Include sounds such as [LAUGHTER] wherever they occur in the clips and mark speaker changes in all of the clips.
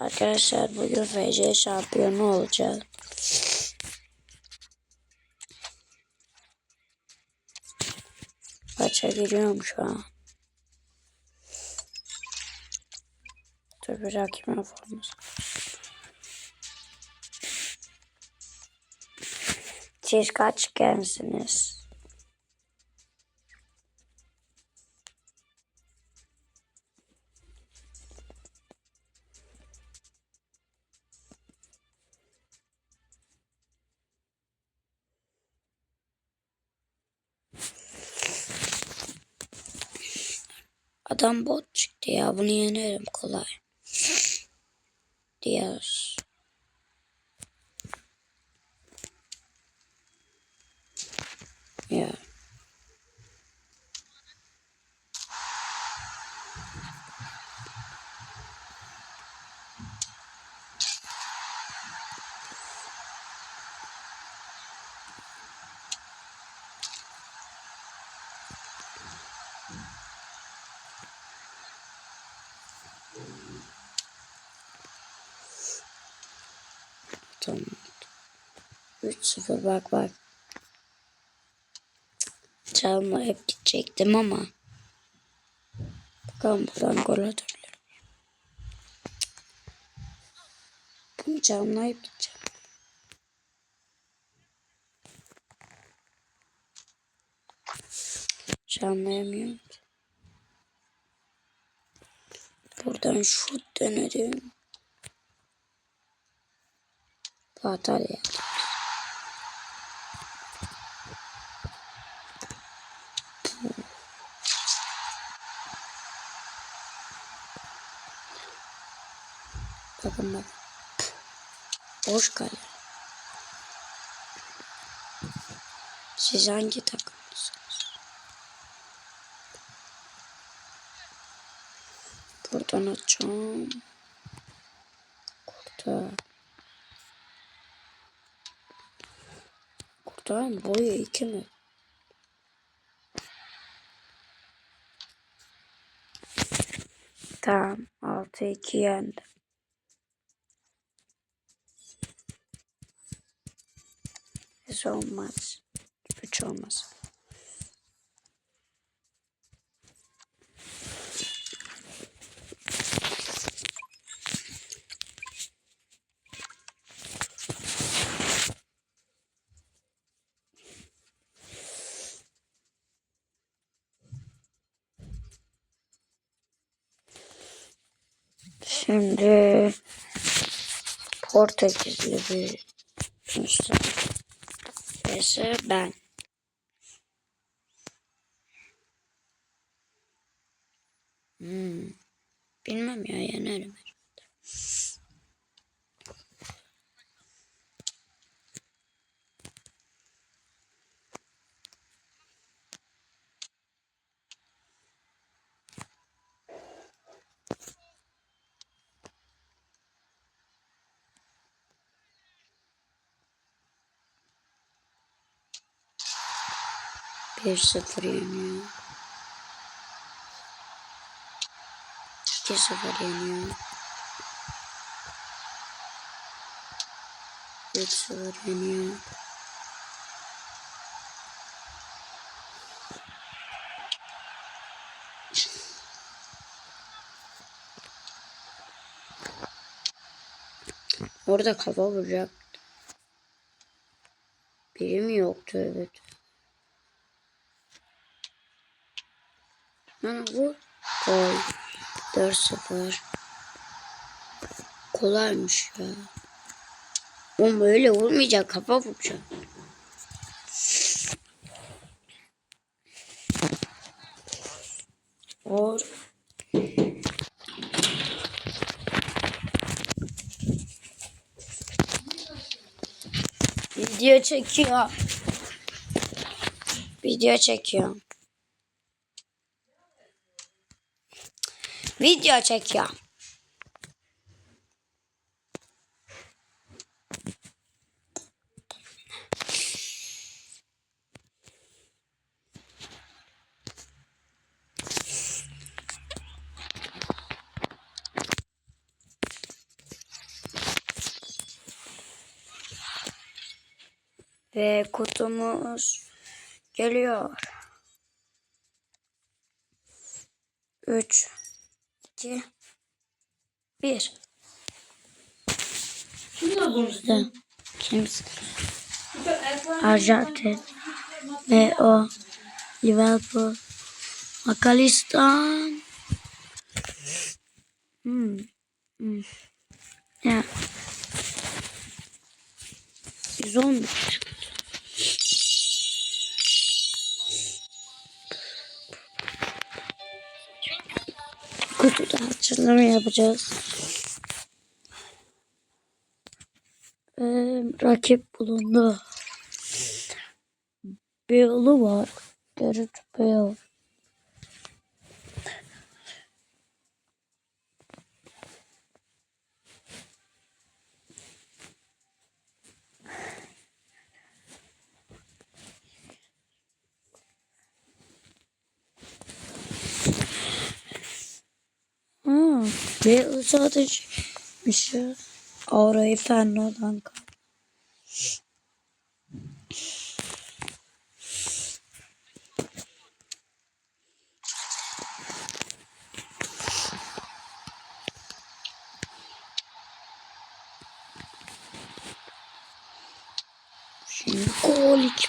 Speaker 1: Arkadaşlar bugün FC şampiyonu olacağız. Maça giriyorum şu an. Dur bir rakibime forması. Siz kaç gensiniz? Adam bot çıktı ya. Bunu yenerim kolay. Diğer. Ya. Tamam. 3-0 bak bak. Çalma hep gidecektim ama. Bakalım buradan gol atabilirim. Bunu çalmayıp gideceğim. Çalmayamıyorum. Buradan şut denedim. Batarya. Bakın bak. Boş kale. Siz hangi takımlısınız? Buradan açacağım. Kurtar. Kurtarın boyu iki mi? Tamam. 6-2 yendim. Son maç. 3 olmaz. Şimdi Portekizli bir Mustafa. Ese ben. 1-0 yeniyor. 2-0 yeniyor. 3-0 yeniyor. Orada kafa vuracak. Biri mi yoktu evet. Bana vur. Gol. 4-0. Kolaymış ya. Oğlum öyle vurmayacak. Kafa vuracak. Vur. Video çekiyor. Video çekiyor. Video çekiyorum. Ve kutumuz geliyor. 3 2 1
Speaker 2: Kimler konuştu?
Speaker 1: Kimse Arjantin ve o Liverpool Makalistan hmm. Hmm. Ya. 110 Kutuda açılımı yapacağız. Ee, rakip bulundu. Bir yolu var. Garrett Bale. Bale sadece bir şey. Orayı Fernand'dan kal. Şimdi gol iki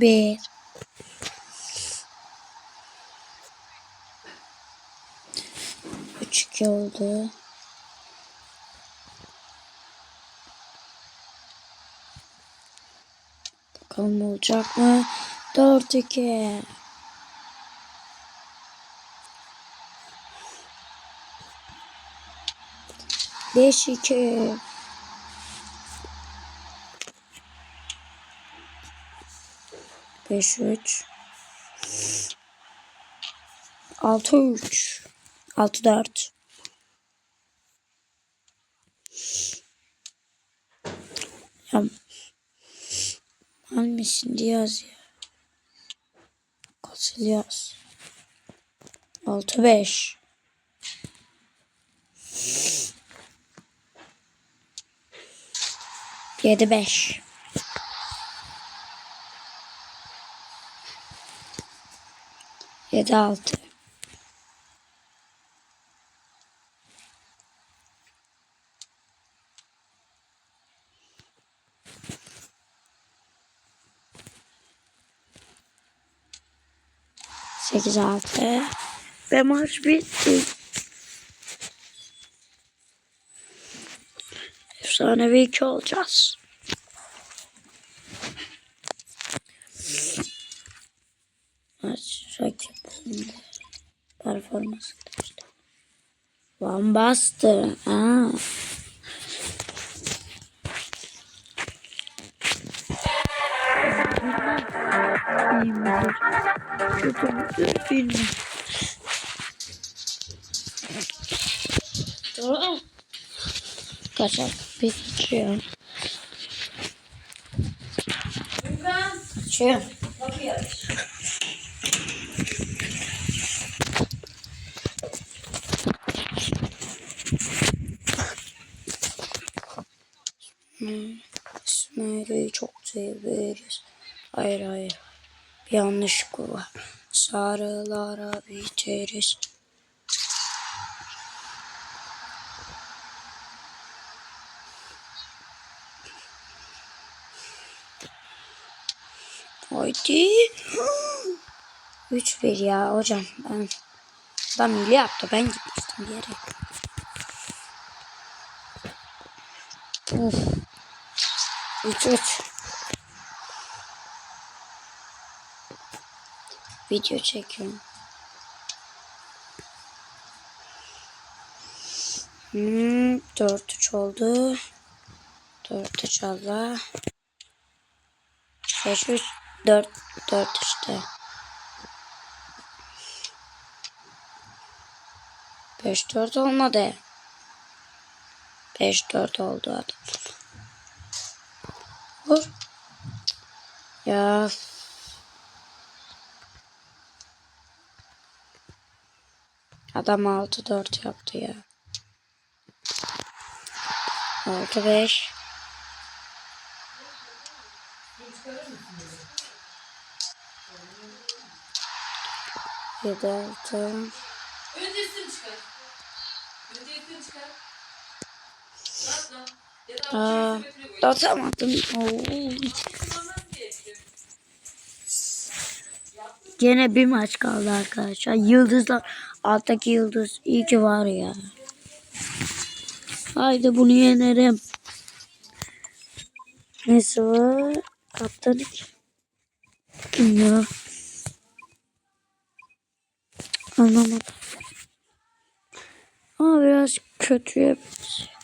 Speaker 1: bir. Tırırıt. Üç bir. Üç iki oldu. Bakalım olacak mı? Dört iki. Beş iki. Beş üç. Altı üç. Altı dört. Ya Almışsın Diaz ya. Casillas. Altı beş. Yedi beş. Yedi altı. Sekiz altı. Ve maç bitti. Efsanevi iki olacağız. Maç rakip. Performans işte. Van Kötü bilmem. Kaçak bitiyor.
Speaker 2: Furkan.
Speaker 1: Açıyor.
Speaker 2: Kapıyı aç.
Speaker 1: Sümeyre'yi çok seviyoruz. Hayır hayır. Bir yanlışlık var. Sarılara biteriz. Haydi. 3-1 ya hocam. Ben adam hile yaptı. Ben gitmiştim bir yere. Uf. 3-3. Video çekiyorum. Hmm, 4-3 oldu. 4-3 oldu. 5-3 4 4 işte. 5 4 olmadı. 5 4 oldu adam. Vur. Ya. Adam 6 4 yaptı ya. Altı beş. Yedi altı.
Speaker 2: Öncesini çıkar. Çıkar. Atla. Ya da
Speaker 1: Aa, atamadım. Oo. Gene bir maç kaldı arkadaşlar. Yıldızlar. Alttaki yıldız. iyi ki var ya. Haydi bunu yenerim. Neyse var. Kaptan kim ya? Anlamadım. Ama biraz kötüye benziyor.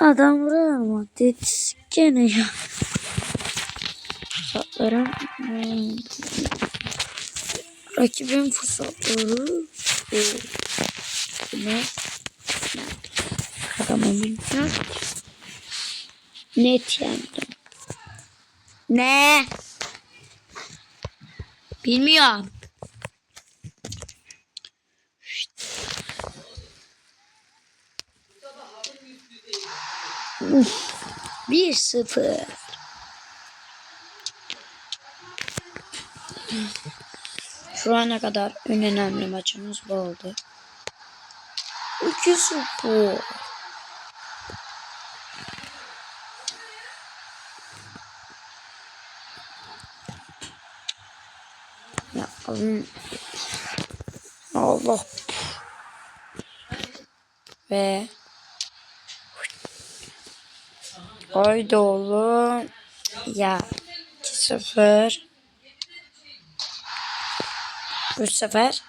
Speaker 1: Adam vurar ama dit gene ya. Fırsatlarım. Hmm. Rakibin fırsatları. Oo. Ne? Kazanamam. Net yendim. Ne? Bilmiyorum. Uf. Bir sıfır. Şu ana kadar en önemli maçımız bu oldu. 2-0. Ya. Allah. Ve Haydi oğlum. Ya 2-0. 3 sefer.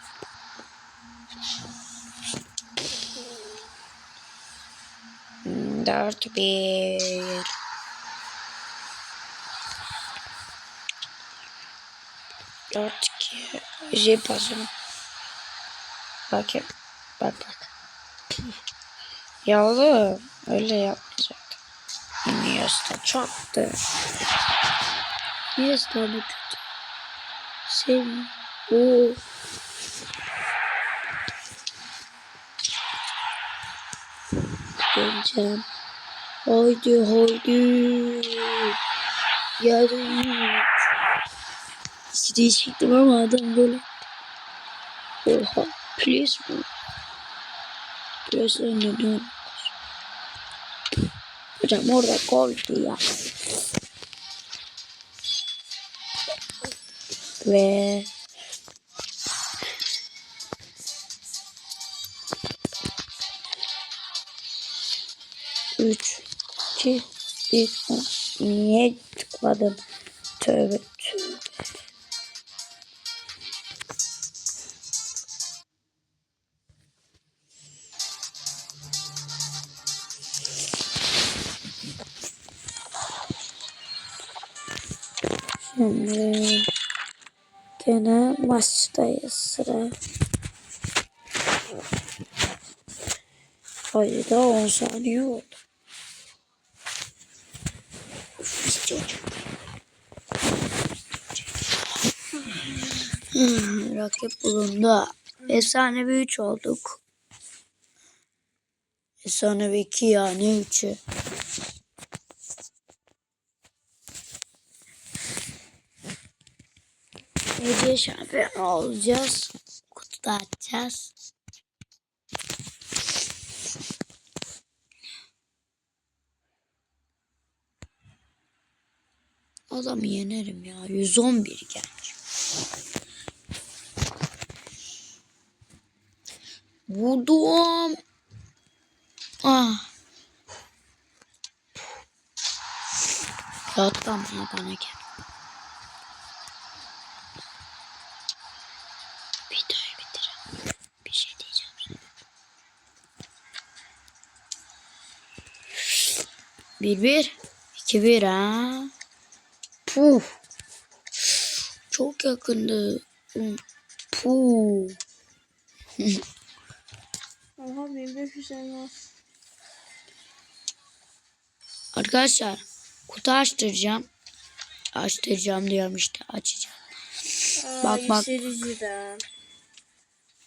Speaker 1: Dört bir. Dört iki. Jip pasını. Bakayım. Bak bak. Ya oğlum öyle yapmayacak. Iniesta çaktı. Iniesta mı kötü? Sen. Oo. Döneceğim. Haydi haydi. Yarın. İki değişiktim ama adam böyle. Oha. Please mi? Biraz önüne Hocam orada goldü ya. Ve üç, iki, bir. Niye tıkladım? Tövbe maçtayız sıra. Haydi daha 10 saniye oldu. Hmm, Rakip bulundu. Efsanevi 3 olduk. Efsanevi 2 ya ne 3'ü. Ece şampiyon olacağız. Kutuda açacağız. Adamı yenerim ya. 111 genç. Vurdum. Ah. Yattan bana bana gel. Videoyu bitirin. Bir şey diyeceğim sana. Bir bir. iki bir ha. Puh. Çok yakındı. Puh.
Speaker 3: Oha 1500 elmas.
Speaker 1: Arkadaşlar kutu açtıracağım. Açtıracağım diyorum işte açacağım.
Speaker 3: Aa,
Speaker 1: Bak, bak.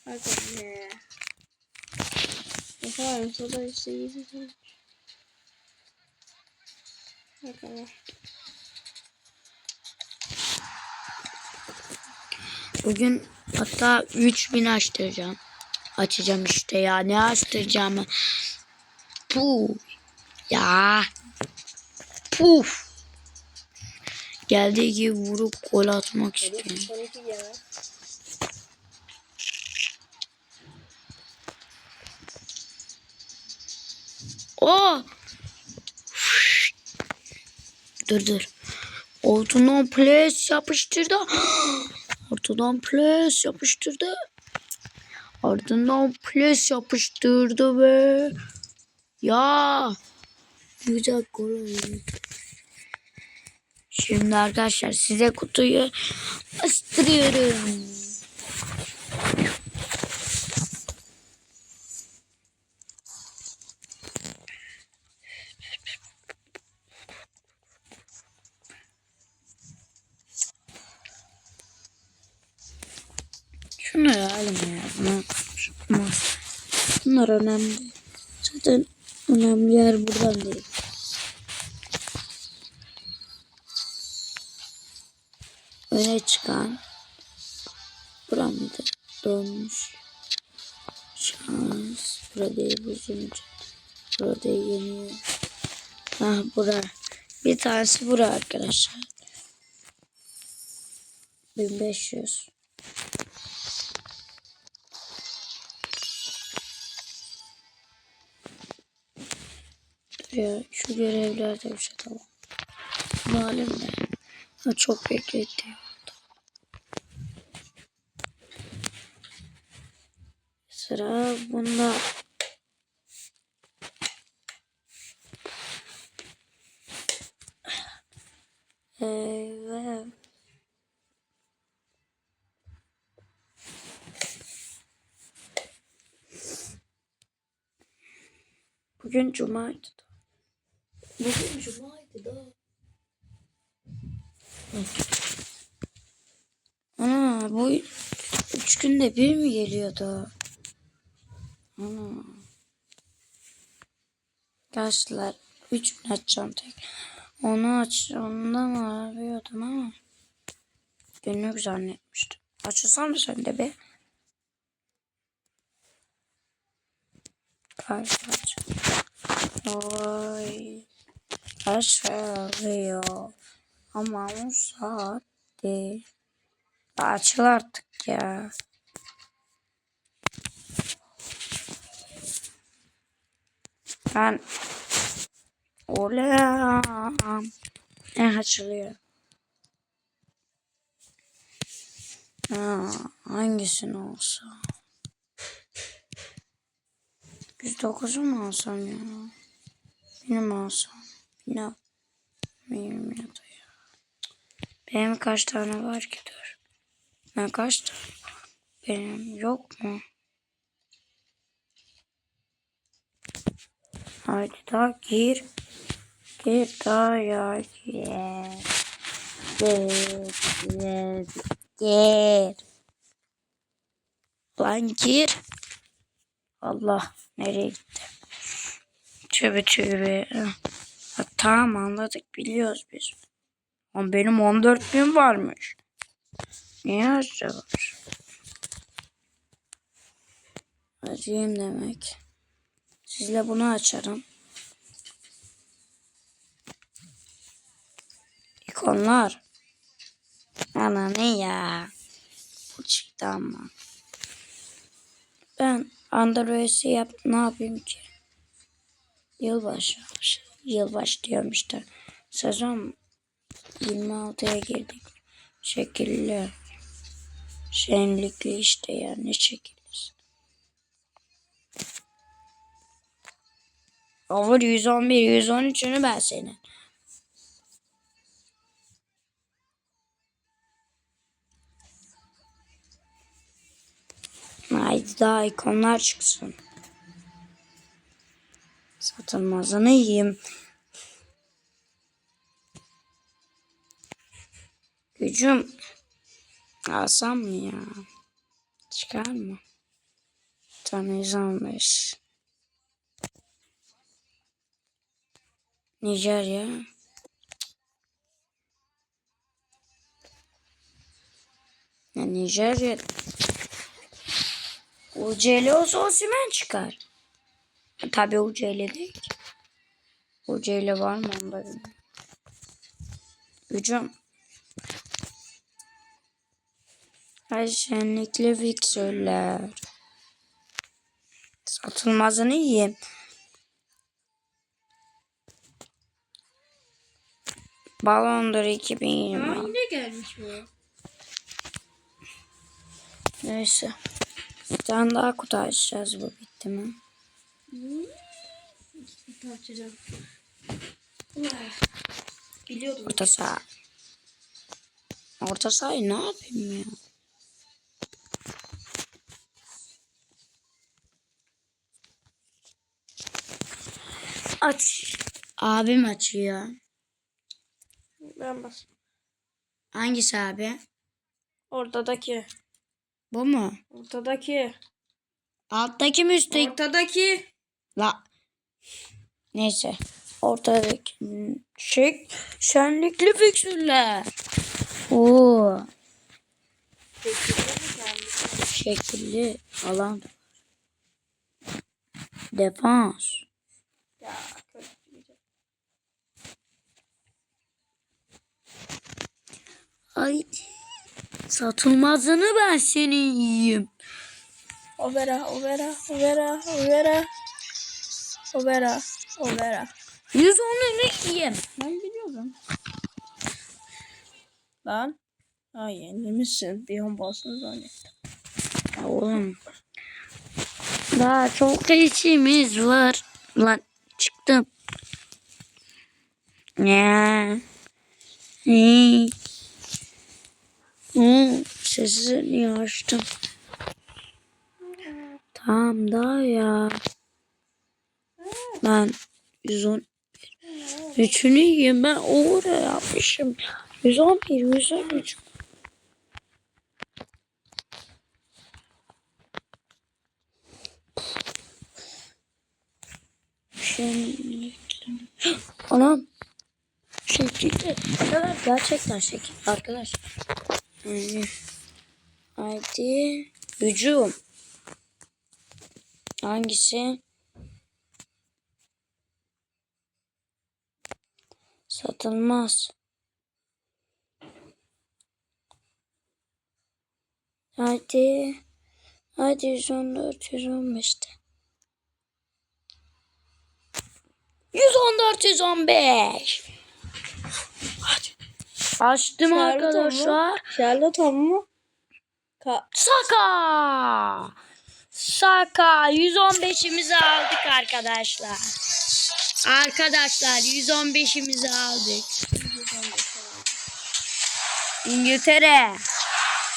Speaker 3: Hadi be. Efendim soda yükseliciden.
Speaker 1: Bugün hatta 3000 açtıracağım. Açacağım işte ya. Ne açtıracağım? Puh. Ya. Puf. Geldiği gibi vurup gol atmak istiyorum. Oo. Dur dur. Ortadan pres yapıştırdı. [GASPS] Ortadan pres yapıştırdı. Ardından pres yapıştırdı ve ya güzel gol oldu. Şimdi arkadaşlar size kutuyu astırıyorum. Şunu alalım ya. Bunu çıkmaz. Bunlar önemli. Zaten önemli yer buradan değil. Öne çıkan buramda donmuş. Şans. Burada bozulunca. Burada yeniyor. Ah bura. Bir tanesi bura arkadaşlar. 1500. Dur ya şu görevlerde bir şey tamam. Malum ne? Ha, çok bekletti. Sıra bunda. Evet. Bugün cumaydı. Bugün cumaydı da. Ana bu üç günde bir mi geliyordu? Ana. Arkadaşlar üç gün açacağım tek. Onu aç, ondan arıyordum ama günlük zannetmiştim. Açılsana sen de be. Kaç kaç. Oy. Açılıyor. Ama o saat değil. Açıl artık ya. Ben Olam. Ne açılıyor? Ha, hangisini olsa? 109'u mu alsam ya? Benim alsam. Ne? Benim kaç tane var ki dur. Ben kaç tane? Benim yok mu? Haydi daha gir. Gir daha ya gir. Gir. Gir. Gir. Lan gir. Allah nereye gitti? Tövbe tövbe. Ha, tamam anladık biliyoruz biz. Ama benim 14 bin varmış. Niye acaba? Acıyım demek. Sizle bunu açarım. İkonlar. Ana ne ya? Bu çıktı ama. Ben Android'i yap ne yapayım ki? Yılbaşı. Yılbaşı diyorum işte. Sezon 26'ya girdik. Şekilli. Şenlikli işte ya ne şekillisin. Over 111, 113'ünü ben senin. Haydi daha ikonlar çıksın. Satılmazını yiyeyim. Gücüm Alsam mı ya? Çıkar mı? Tane 115. Nijerya. Ya Nijerya. Olsa Osimhen çıkar. Tabii UCL değil ki. UCL var mı onda. Hücum. Ay şenlikli fiksörler. Satılmazını yiyeyim. Balondur 2020.
Speaker 3: Aa yine gelmiş bu.
Speaker 1: Neyse. Bir tane daha kutu açacağız bu bitti mi?
Speaker 3: Biliyordum.
Speaker 1: Orta saha. Orta sahayı ne yapayım ya? Aç. Abim açıyor.
Speaker 3: Ben bas.
Speaker 1: Hangisi abi?
Speaker 3: Ortadaki.
Speaker 1: Bu mu?
Speaker 3: Ortadaki.
Speaker 1: Alttaki mi üstteki?
Speaker 3: Ortadaki.
Speaker 1: La. Neyse. Ortadaki. Şey, şenlikli fiksürler. Oo. Şekilli alan. Defans.
Speaker 3: Ya.
Speaker 1: Ay. Satılmazını ben senin yiyeyim.
Speaker 3: Overa, overa, overa, overa. Overa, overa.
Speaker 1: Yüz onu yiyeyim.
Speaker 3: Ben biliyorum. Lan. Ay yenilmişsin. Bir on basın zannettim.
Speaker 1: Ya oğlum. Daha çok işimiz var. Lan çıktım. Ya. Hı. Hı. Sesi niye açtım? Tamam daha ya. Ben 110 Üçünü yiyeyim ben oraya yapmışım. 111, 113. Şenlikli. Anam. Şekilli. Evet, gerçekten şekil. Arkadaşlar. Ee, Haydi. Hücum. Hangisi? Satılmaz. Hadi. Hadi 114, 115'te. 114, 115. Hadi. Açtım
Speaker 3: Charlotte
Speaker 1: arkadaşlar.
Speaker 3: Charlotte mı? Ka
Speaker 1: Saka. Saka 115'imizi aldık arkadaşlar. Arkadaşlar 115'imizi aldık. İngiltere.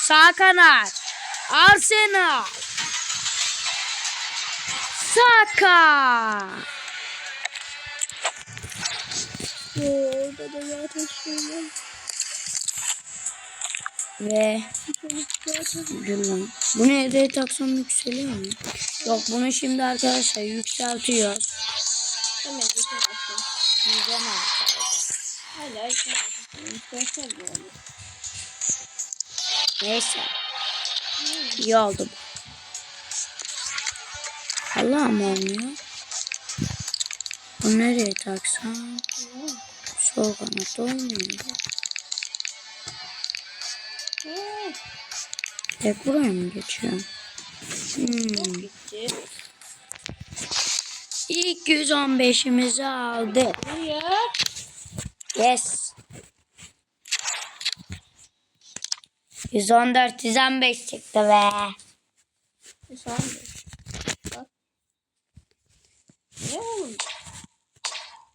Speaker 1: Sağ kanat. Arsenal. Saka.
Speaker 3: Orada da zaten şey var.
Speaker 1: Ve dur lan. Bunu evde taksam yükseliyor mu? Yok bunu şimdi arkadaşlar yükseltiyoruz.
Speaker 3: Hemen geçemezsin.
Speaker 1: Yüzemem.
Speaker 3: Hala geçemezsin. Geçemiyorum.
Speaker 1: Neyse. İyi oldu bu. Allah mı olmuyor? Bu nereye taksam? Sol kanat olmuyor. Tek buraya mı geçiyor? Hmm. İlk 115'imizi aldık.
Speaker 3: Hayır.
Speaker 1: Yes. 114, 115 çıktı be.
Speaker 3: Bir saniye. Bak. Ne oğlum?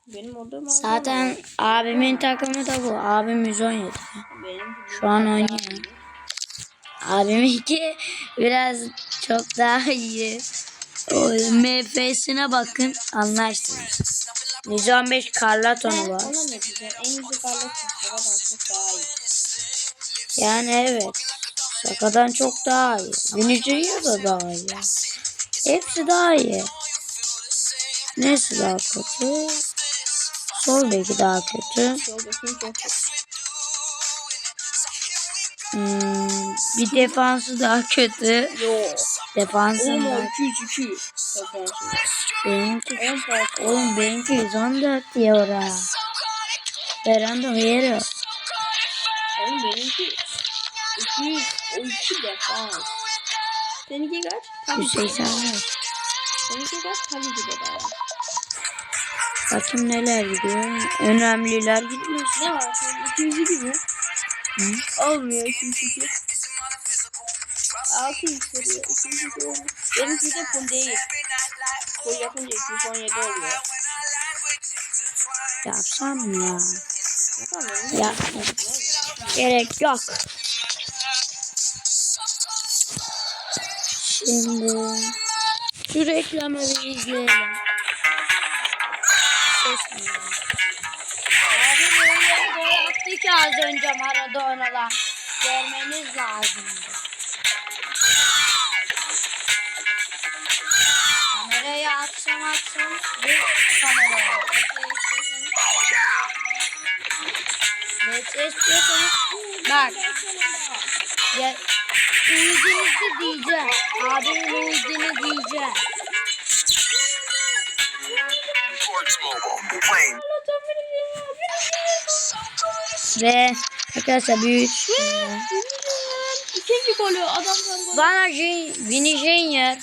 Speaker 3: Benim mı?
Speaker 1: Zaten abimin takımı da bu. Abim 117.
Speaker 3: Benim
Speaker 1: Şu an oynuyor. Abiminki biraz çok daha iyi. MF'sine bakın anlarsınız. 115 Carlton'u var. Yani evet. Saka'dan çok daha iyi. Vinicius da daha iyi. Hepsi daha iyi. Nesi daha kötü? Sol beki daha kötü. Hmm, bir defansı daha kötü.
Speaker 3: Yo.
Speaker 1: Defansı
Speaker 3: Oğlum
Speaker 1: daha
Speaker 3: 202. Defansında.
Speaker 1: benimki.
Speaker 3: 10 fark.
Speaker 1: Oğlum benimki 114 diyor ha. Veranda Hero.
Speaker 3: Oğlum benimki 200. O 2 defans. Seninki kaç? Tabii ki.
Speaker 1: 185.
Speaker 3: Seninki kaç? Tabii ki de daha.
Speaker 1: Bakayım neler gidiyor. Önemliler gitmiş.
Speaker 3: Ne var? Sen 202 mi?
Speaker 1: Hı?
Speaker 3: Olmuyor 202. 6 yükseliyor. 202 olmuyor. Benimki de full değil. Full yapınca 217 oluyor.
Speaker 1: Yapsam ya? Ya gerek yok. Şimdi şu reklamı bir izleyelim. Abi böyle bir gol attı ki az önce Maradona'la. Görmeniz lazımdı. Kamerayı atsam atsam bir kameraya. Ne istiyorsanız bak. Ya iyicinizi diyeceğim. Abimin iyicini diyeceğim. Ve arkadaşlar büyük.
Speaker 3: İkinci golü adam gol.
Speaker 1: Bana Jin, Vini Junior.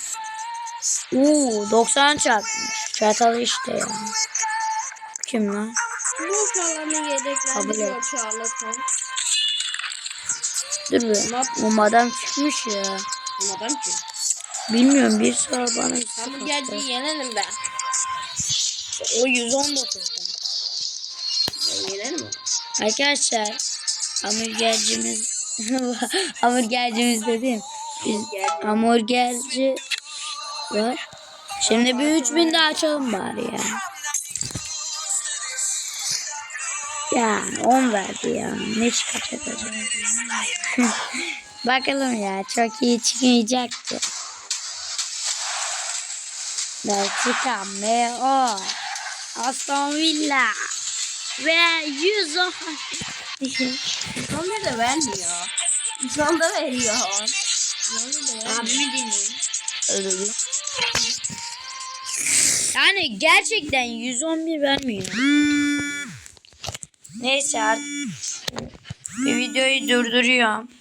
Speaker 1: Uuu 90 çarpmış. Çatalı işte ya. Kim lan?
Speaker 3: Bu
Speaker 1: Kabul
Speaker 3: yedeklendiriyor
Speaker 1: et.
Speaker 3: Charlton.
Speaker 1: Dur be. O adam çıkmış ya.
Speaker 3: Bu adam ki.
Speaker 1: Bilmiyorum bir sıra bana
Speaker 3: Hamburgerciyi yenelim ben.
Speaker 1: O 119'dan.
Speaker 3: Ben yenerim mi?
Speaker 1: Arkadaşlar hamburgercimiz [LAUGHS] hamburgercimiz dedim. Biz hamburgerci var. Şimdi bir 3000 daha açalım bari ya. Ya 10 verdi ya. Ne çıkacak acaba? [LAUGHS] Bakalım ya çok iyi çıkmayacaktı. Belçika M.O. Aston Villa ve 110
Speaker 3: İnsanlar da vermiyor. İnsan da veriyor.
Speaker 1: Abimi dinleyin. Öyle. Yani gerçekten 111 vermiyor. Neyse artık videoyu durduruyorum.